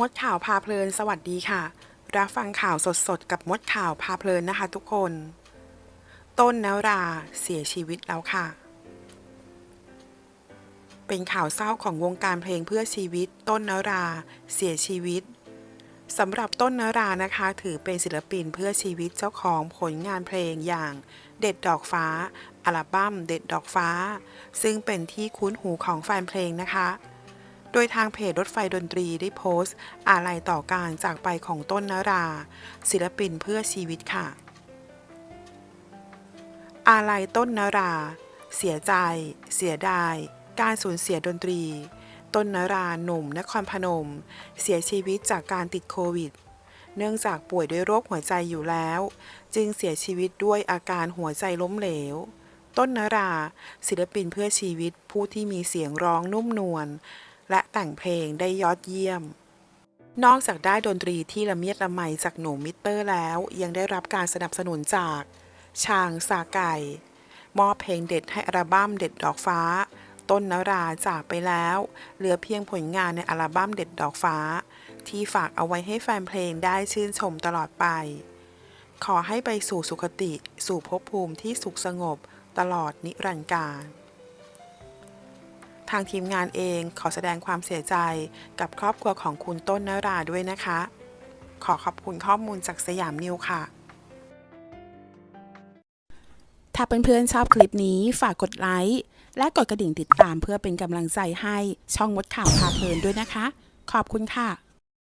มดข่าวพาเพลิน สวัสดีค่ะ รับฟังข่าวสดๆ กับมดข่าวพาเพลินนะคะทุกคน ต้นนราเสียชีวิตแล้วค่ะ เป็นข่าวเศร้าของวงการเพลงเพื่อชีวิต ต้นนราเสียชีวิตสำหรับต้นนรานะคะ ถือเป็นศิลปินเพื่อชีวิตเจ้าของผลงานเพลงอย่างเด็ดดอกฟ้าอัลบั้มเด็ดดอกฟ้า ซึ่งเป็นที่คุ้นหูของแฟนเพลงนะคะ โดยทางเพจรถไฟดนตรีได้โพสต์ อาลัยต่อการจากไปของต้นนรา ศิลปินเพื่อชีวิตค่ะ อาลัยต้นนรา เสียใจ เสียดาย การสูญเสียดนตรี ต้นนราหนุ่มนครพนม เสียชีวิตจากการติดโควิดเนื่องจากป่วยด้วยโรคหัวใจอยู่แล้ว จึงเสียชีวิตด้วยอาการหัวใจล้มเหลว ต้นนรา ศิลปินเพื่อชีวิตผู้ที่มีเสียงร้องนุ่มนวล และแต่งเพลงได้ยอดเยี่ยม นอกจากได้ดนตรีที่ละเมียดละไมจากหนูมิเตอร์แล้ว ยังได้รับการสนับสนุนจากชางสาไก่ มอบเพลงเด็ดให้อัลบั้มเด็ดดอกฟ้า ต้นนราจากไปแล้ว เหลือเพียงผลงานในอัลบั้มเด็ดดอกฟ้า ที่ฝากเอาไว้ให้แฟนเพลงได้ชื่นชมตลอดไป ขอให้ไปสู่สุคติ สู่ภพภูมิที่สุขสงบตลอดนิรันดร์การ ทางทีมงานเองขอแสดงความเสียใจกับครอบครัวของคุณต้นนราด้วยนะคะ ขอขอบคุณข้อมูลจากสยามนิวค่ะ ถ้าเพื่อนๆชอบคลิปนี้ฝากกดไลค์และกดกระดิ่งติดตามเพื่อเป็นกำลังใจให้ช่องมดข่าวพาเพลินด้วยนะคะ ขอบคุณค่ะ